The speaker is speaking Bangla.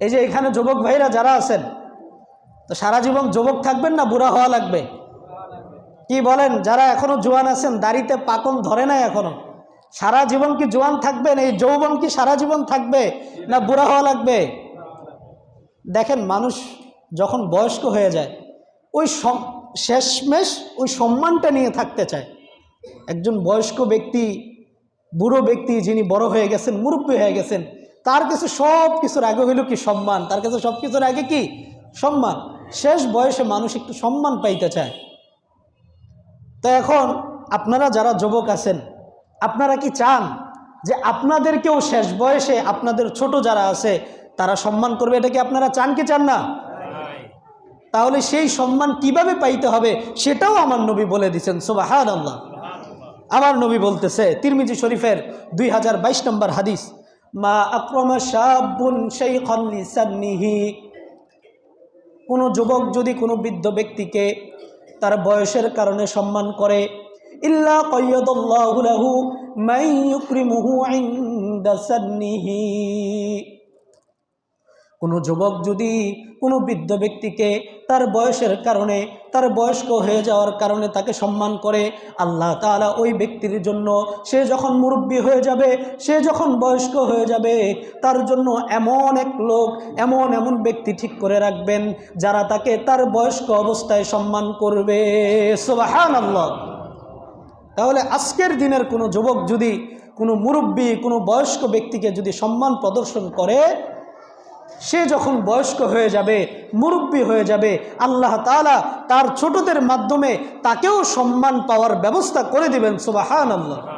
এই যে এখানে যুবক ভাইরা যারা আছেন, তো সারা জীবন যুবক থাকবেন না, বুড়া হওয়া লাগবে? কি বলেন, যারা এখনও জোয়ান আছেন, দাড়িতে পাকন ধরে নাই এখনও? সারা জীবন কি জোয়ান থাকবেন এই যৌবন কি সারা জীবন থাকবে না বুড়া হওয়া লাগবে? দেখেন, মানুষ যখন বয়স্ক হয়ে যায়, ওই শেষমেশ ওই সম্মানটা নিয়ে থাকতে চায়। একজন বয়স্ক ব্যক্তি, বুড়ো ব্যক্তি যিনি বড় হয়ে গেছেন, মুরব্বী হয়ে গেছেন তার কাছে সব কিছুর আগে হইল কি সম্মান? তার কাছে সব কিছুর আগে কি? সম্মান। শেষ বয়সে মানুষ একটু সম্মান পাইতে চায়। তো এখন আপনারা যারা যুবক আছেন, আপনারা কি চান যে আপনাদেরকেও শেষ বয়সে আপনাদের ছোট যারা আছে, তারা সম্মান করবে? এটা কি আপনারা চান কি চান না? তাহলে সেই সম্মান কীভাবে পাইতে হবে, সেটাও আমার নবী বলে দিচ্ছেন সুবাহান আল্লাহ আমার নবী বলতেছে, তিরমিজি শরীফের দুই হাজার বাইশ নম্বর হাদিস মা আক্রমা সাবুন সেই লিসান্নিহি। কোনো যুবক যদি কোনো বৃদ্ধ ব্যক্তিকে তার বয়সের কারণে সম্মান করে, ইল্লা কয়্যদুল্লাহু লাহু মান ইউকরিমুহু ইনদা সান্নিহি। কোনো যুবক যদি কোনো বৃদ্ধ ব্যক্তিকে তার বয়সের কারণে, তার বয়স্ক হয়ে যাওয়ার কারণে তাকে সম্মান করে, আল্লাহ তাআলা ওই ব্যক্তির জন্য সে যখন মুরব্বী হয়ে যাবে, সে যখন বয়স্ক হয়ে যাবে, তার জন্য এমন এক লোক, এমন এমন ব্যক্তি ঠিক করে রাখবেন যারা তাকে তার বয়স্ক অবস্থায় সম্মান করবে। সুবাহান আল্লাহ তাহলে আজকের দিনের কোনো যুবক যদি কোনো মুরব্বী, কোনো বয়স্ক ব্যক্তিকে যদি সম্মান প্রদর্শন করে সে যখন বয়স্ক হয়ে যাবে, মুরব্বী হয়ে যাবে, আল্লাহ তালা তার ছোটদের মাধ্যমে তাকেও সম্মান পাওয়ার ব্যবস্থা করে দেবেন সুবাহান আল্লাহ